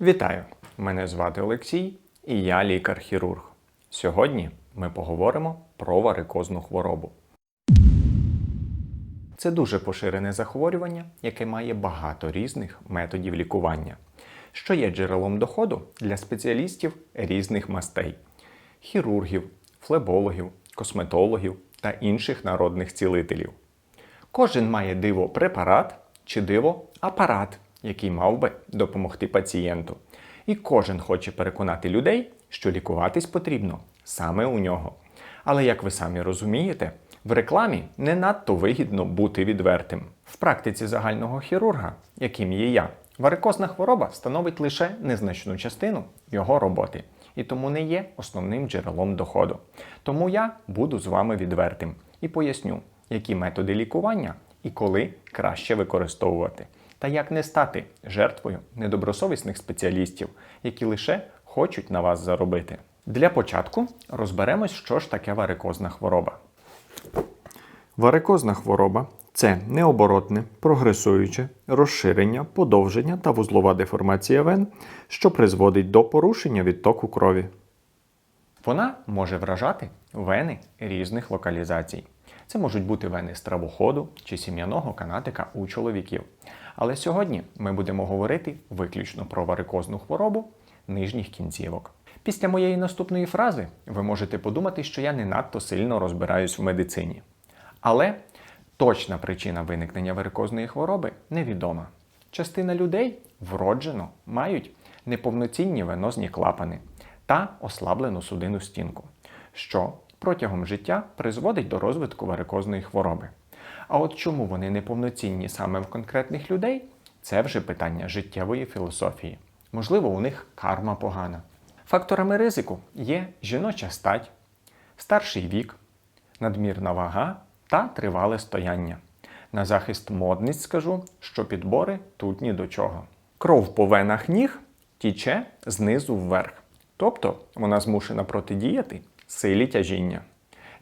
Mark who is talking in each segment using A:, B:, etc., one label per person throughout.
A: Вітаю! Мене звати Олексій і я лікар-хірург. Сьогодні ми поговоримо про варикозну хворобу. Це дуже поширене захворювання, яке має багато різних методів лікування, що є джерелом доходу для спеціалістів різних мастей хірургів, флебологів, косметологів та інших народних цілителів. Кожен має диво препарат чи диво апарат, який мав би допомогти пацієнту. І кожен хоче переконати людей, що лікуватись потрібно саме у нього. Але як ви самі розумієте, в рекламі не надто вигідно бути відвертим. В практиці загального хірурга, яким є я, варикозна хвороба становить лише незначну частину його роботи і тому не є основним джерелом доходу. Тому я буду з вами відвертим і поясню, які методи лікування і коли краще використовувати, та як не стати жертвою недобросовісних спеціалістів, які лише хочуть на вас заробити. Для початку розберемось, що ж таке варикозна хвороба. Варикозна хвороба це необоротне, прогресуюче розширення, подовження та вузлова деформація вен, що призводить до порушення відтоку крові. Вона може вражати вени різних локалізацій. Це можуть бути вени стравоходу чи сім'яного канатика у чоловіків. Але сьогодні ми будемо говорити виключно про варикозну хворобу нижніх кінцівок. Після моєї наступної фрази ви можете подумати, що я не надто сильно розбираюсь в медицині. Але точна причина виникнення варикозної хвороби невідома. Частина людей вроджено мають неповноцінні венозні клапани та ослаблену судинну стінку, що протягом життя призводить до розвитку варикозної хвороби. А от чому вони неповноцінні саме в конкретних людей, це вже питання життєвої філософії. Можливо, у них карма погана. Факторами ризику є жіноча стать, старший вік, надмірна вага та тривале стояння. На захист модниць скажу, що підбори тут ні до чого. Кров по венах ніг тіче знизу вверх, тобто вона змушена протидіяти силі тяжіння.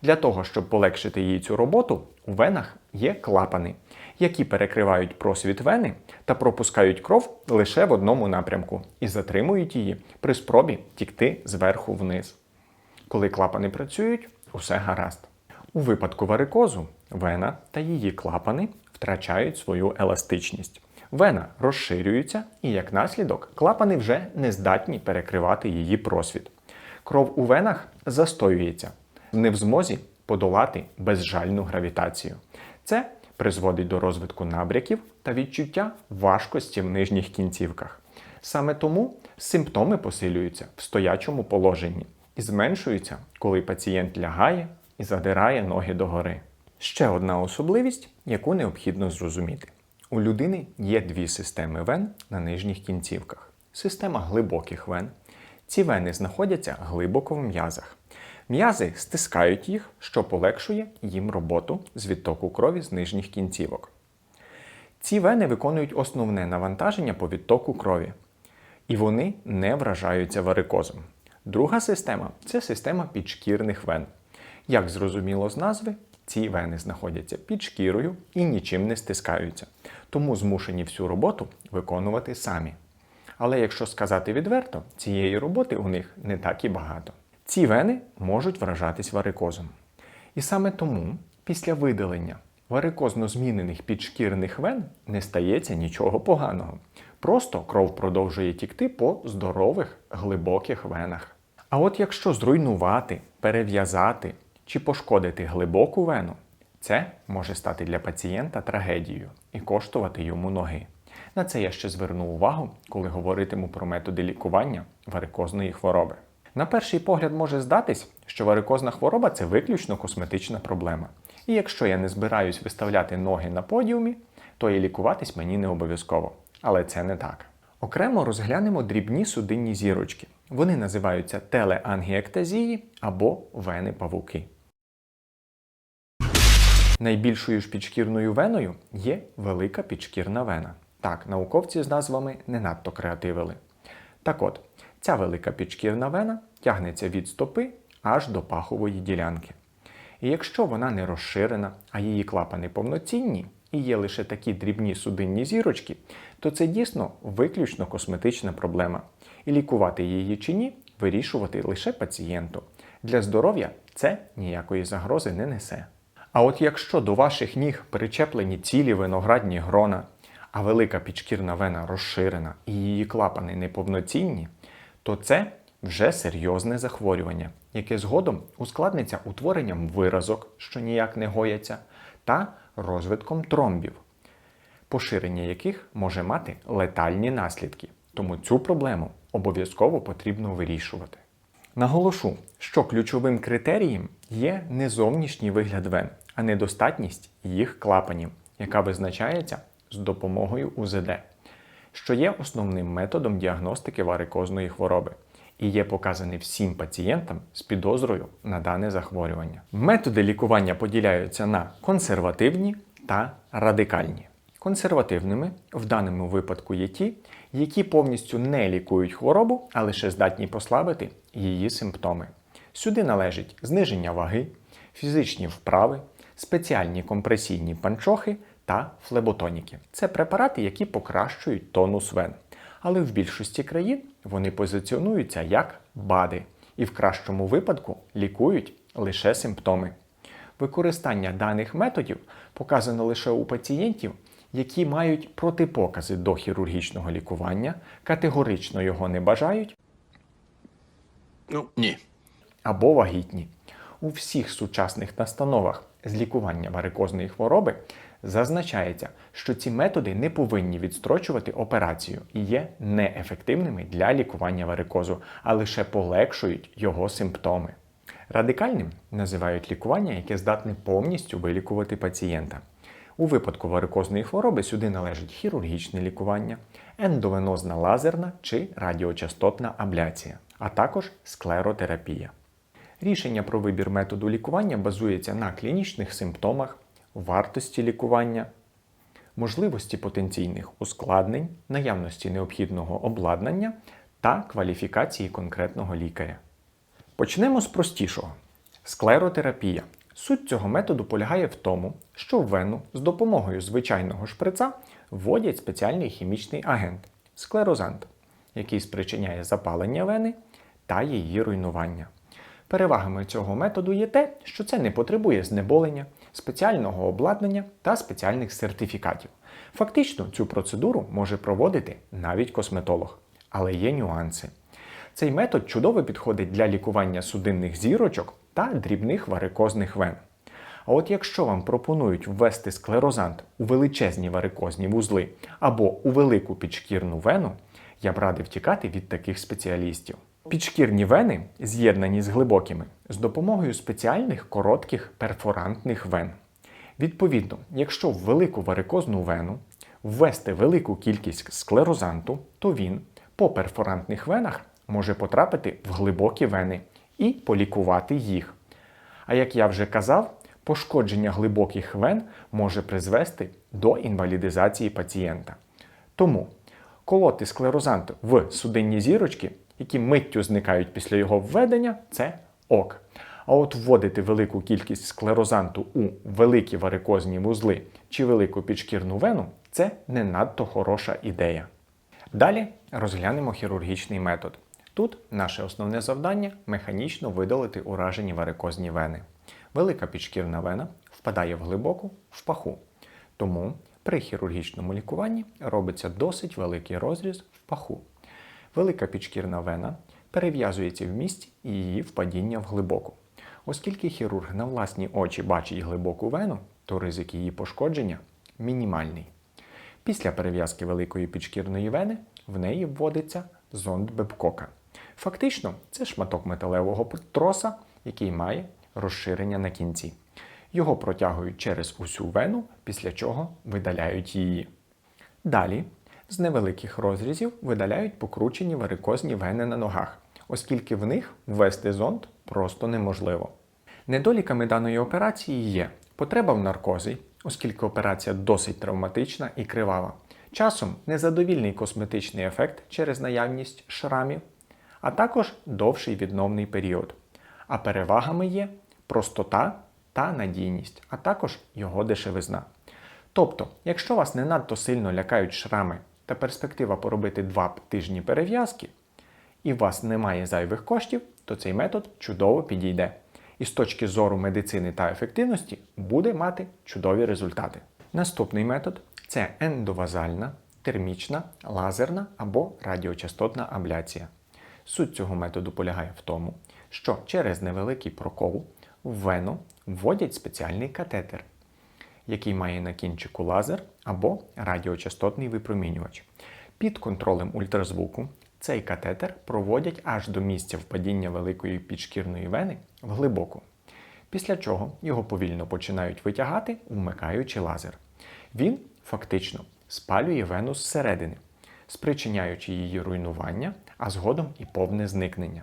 A: Для того, щоб полегшити їй цю роботу, у венах є клапани, які перекривають просвіт вени та пропускають кров лише в одному напрямку і затримують її при спробі тікти зверху вниз. Коли клапани працюють, усе гаразд. У випадку варикозу вена та її клапани втрачають свою еластичність. Вена розширюється, і як наслідок клапани вже не здатні перекривати її просвіт. Кров у венах застоюється, не в змозі подолати безжальну гравітацію. Це призводить до розвитку набряків та відчуття важкості в нижніх кінцівках. Саме тому симптоми посилюються в стоячому положенні і зменшуються, коли пацієнт лягає і задирає ноги догори. Ще одна особливість, яку необхідно зрозуміти. У людини є дві системи вен на нижніх кінцівках. Система глибоких вен. Ці вени знаходяться глибоко в м'язах. М'язи стискають їх, що полегшує їм роботу з відтоку крові з нижніх кінцівок. Ці вени виконують основне навантаження по відтоку крові, і вони не вражаються варикозом. Друга система це система підшкірних вен. Як зрозуміло з назви, ці вени знаходяться під шкірою і нічим не стискаються, тому змушені всю роботу виконувати самі. Але якщо сказати відверто, цієї роботи у них не так і багато. Ці вени можуть вражатись варикозом. І саме тому, після видалення варикозно змінених підшкірних вен не стається нічого поганого. Просто кров продовжує тікти по здорових глибоких венах. А от якщо зруйнувати, перев'язати чи пошкодити глибоку вену, це може стати для пацієнта трагедією і коштувати йому ноги. На це я ще зверну увагу, коли говоритиму про методи лікування варикозної хвороби. На перший погляд може здатись, що варикозна хвороба це виключно косметична проблема. І якщо я не збираюсь виставляти ноги на подіумі, то і лікуватись мені не обов'язково. Але це не так. Окремо розглянемо дрібні судинні зірочки. Вони називаються телеангіектазії або вени павуки. Найбільшою ж підшкірною веною є велика підшкірна вена. Так, науковці з назвами не надто креативили. Так от, ця велика підшкірна вена тягнеться від стопи аж до пахової ділянки. І якщо вона не розширена, а її клапани повноцінні, і є лише такі дрібні судинні зірочки, то це дійсно виключно косметична проблема. І лікувати її чи ні, вирішувати лише пацієнту. Для здоров'я це ніякої загрози не несе. А от якщо до ваших ніг причеплені цілі виноградні грона, а велика підшкірна вена розширена і її клапани неповноцінні, то це вже серйозне захворювання, яке згодом ускладниться утворенням виразок, що ніяк не гояться, та розвитком тромбів, поширення яких може мати летальні наслідки. Тому цю проблему обов'язково потрібно вирішувати. Наголошу, що ключовим критерієм є не зовнішній вигляд вен, а недостатність їх клапанів, яка визначається з допомогою УЗД, що є основним методом діагностики варикозної хвороби і є показаний всім пацієнтам з підозрою на дане захворювання. Методи лікування поділяються на консервативні та радикальні. Консервативними в даному випадку є ті, які повністю не лікують хворобу, а лише здатні послабити її симптоми. Сюди належить зниження ваги, фізичні вправи, спеціальні компресійні панчохи та флеботоніки. Це препарати, які покращують тонус вен. Але в більшості країн вони позиціонуються як БАДи і в кращому випадку лікують лише симптоми. Використання даних методів показано лише у пацієнтів, які мають протипокази до хірургічного лікування, категорично його не бажають
B: Ну, ні.
A: або вагітні. У всіх сучасних настановах з лікування варикозної хвороби зазначається, що ці методи не повинні відстрочувати операцію і є неефективними для лікування варикозу, а лише полегшують його симптоми. Радикальним називають лікування, яке здатне повністю вилікувати пацієнта. У випадку варикозної хвороби сюди належить хірургічне лікування, ендовенозна лазерна чи радіочастотна абляція, а також склеротерапія. Рішення про вибір методу лікування базується на клінічних симптомах, вартості лікування, можливості потенційних ускладнень, наявності необхідного обладнання та кваліфікації конкретного лікаря. Почнемо з простішого. Склеротерапія. Суть цього методу полягає в тому, що в вену з допомогою звичайного шприца вводять спеціальний хімічний агент склерозант, який спричиняє запалення вени та її руйнування. Перевагами цього методу є те, що це не потребує знеболення, спеціального обладнання та спеціальних сертифікатів. Фактично, цю процедуру може проводити навіть косметолог. Але є нюанси. Цей метод чудово підходить для лікування судинних зірочок та дрібних варикозних вен. А от якщо вам пропонують ввести склерозант у величезні варикозні вузли або у велику підшкірну вену, я б радив тікати від таких спеціалістів. Підшкірні вени з'єднані з глибокими з допомогою спеціальних коротких перфорантних вен. Відповідно, якщо в велику варикозну вену ввести велику кількість склерозанту, то він по перфорантних венах може потрапити в глибокі вени і полікувати їх. А як я вже казав, пошкодження глибоких вен може призвести до інвалідизації пацієнта. Тому колоти склерозант в судинні зірочки, які миттю зникають після його введення, це ок. А от вводити велику кількість склерозанту у великі варикозні вузли чи велику підшкірну вену це не надто хороша ідея. Далі розглянемо хірургічний метод. Тут наше основне завдання механічно видалити уражені варикозні вени. Велика підшкірна вена впадає в глибоку в паху. Тому при хірургічному лікуванні робиться досить великий розріз в паху. Велика підшкірна вена перев'язується в місці її впадіння в глибоку. Оскільки хірург на власні очі бачить глибоку вену, то ризик її пошкодження мінімальний. Після перев'язки великої підшкірної вени в неї вводиться зонд Бебкока. Фактично, це шматок металевого троса, який має розширення на кінці. Його протягують через усю вену, після чого видаляють її. Далі з невеликих розрізів видаляють покручені варикозні вени на ногах, оскільки в них ввести зонд просто неможливо. Недоліками даної операції є потреба в наркозі, оскільки операція досить травматична і кривава. Часом незадовільний косметичний ефект через наявність шрамів, а також довший відновний період. А перевагами є простота та надійність, а також його дешевизна. Тобто, якщо вас не надто сильно лякають шрами та перспектива поробити 2 тижні перев'язки, і у вас немає зайвих коштів, то цей метод чудово підійде. І з точки зору медицини та ефективності буде мати чудові результати. Наступний метод це ендовазальна, термічна, лазерна або радіочастотна абляція. Суть цього методу полягає в тому, що через невеликий прокол в вену вводять спеціальний катетер, який має на кінчику лазер або радіочастотний випромінювач. Під контролем ультразвуку цей катетер проводять аж до місця впадіння великої підшкірної вени вглибоку. Після чого його повільно починають витягати, вмикаючи лазер. Він фактично спалює вену зсередини, спричиняючи її руйнування, а згодом і повне зникнення.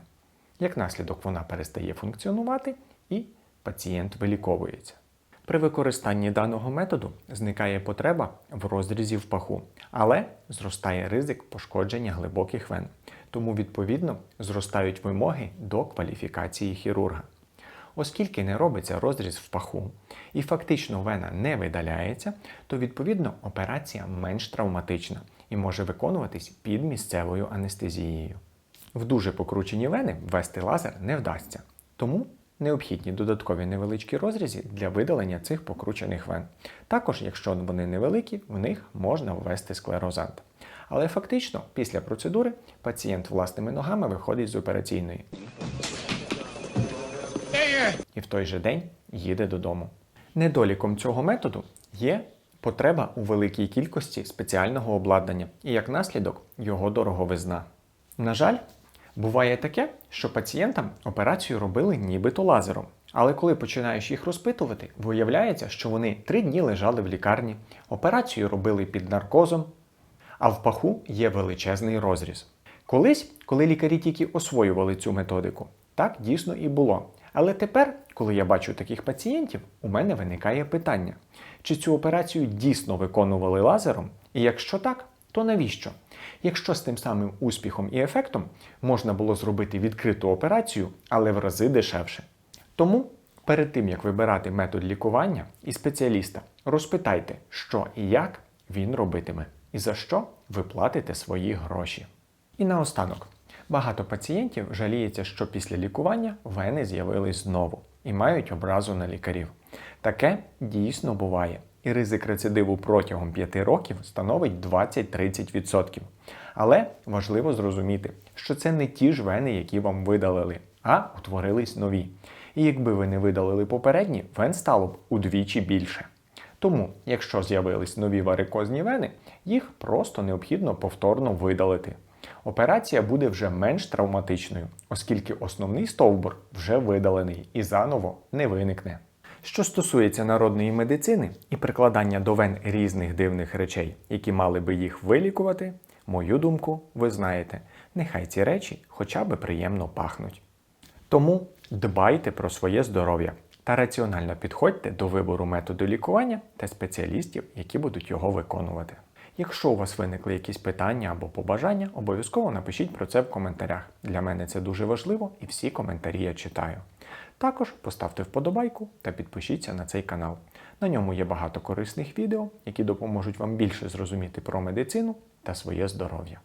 A: Як наслідок вона перестає функціонувати і пацієнт виліковується. При використанні даного методу зникає потреба в розрізі в паху, але зростає ризик пошкодження глибоких вен. Тому, відповідно, зростають вимоги до кваліфікації хірурга. Оскільки не робиться розріз в паху і фактично вена не видаляється, то відповідно операція менш травматична і може виконуватись під місцевою анестезією. В дуже покручені вени ввести лазер не вдасться, тому необхідні додаткові невеличкі розрізи для видалення цих покручених вен. Також, якщо вони невеликі, в них можна ввести склерозант. Але фактично, після процедури пацієнт власними ногами виходить з операційної і в той же день їде додому. Недоліком цього методу є потреба у великій кількості спеціального обладнання і як наслідок його дороговизна. На жаль, буває таке, що пацієнтам операцію робили нібито лазером. Але коли починаєш їх розпитувати, виявляється, що вони три дні лежали в лікарні, операцію робили під наркозом, а в паху є величезний розріз. Колись, коли лікарі тільки освоювали цю методику, так дійсно і було. Але тепер, коли я бачу таких пацієнтів, у мене виникає питання: чи цю операцію дійсно виконували лазером? І якщо так, то навіщо? Якщо з тим самим успіхом і ефектом можна було зробити відкриту операцію, але в рази дешевше. Тому перед тим як вибирати метод лікування і спеціаліста, розпитайте, що і як він робитиме, і за що ви платите свої гроші. І наостанок. Багато пацієнтів жаліється, що після лікування вени з'явились знову і мають образу на лікарів. Таке дійсно буває, і ризик рецидиву протягом 5 років становить 20-30%. Але важливо зрозуміти, що це не ті ж вени, які вам видалили, а утворились нові. І якби ви не видалили попередні, вен стало б удвічі більше. Тому, якщо з'явились нові варикозні вени, їх просто необхідно повторно видалити. Операція буде вже менш травматичною, оскільки основний стовбур вже видалений і заново не виникне. Що стосується народної медицини і прикладання до вен різних дивних речей, які мали би їх вилікувати, мою думку, ви знаєте, нехай ці речі хоча б приємно пахнуть. Тому дбайте про своє здоров'я та раціонально підходьте до вибору методу лікування та спеціалістів, які будуть його виконувати. Якщо у вас виникли якісь питання або побажання, обов'язково напишіть про це в коментарях. Для мене це дуже важливо і всі коментарі я читаю. Також поставте вподобайку та підпишіться на цей канал. На ньому є багато корисних відео, які допоможуть вам більше зрозуміти про медицину та своє здоров'я.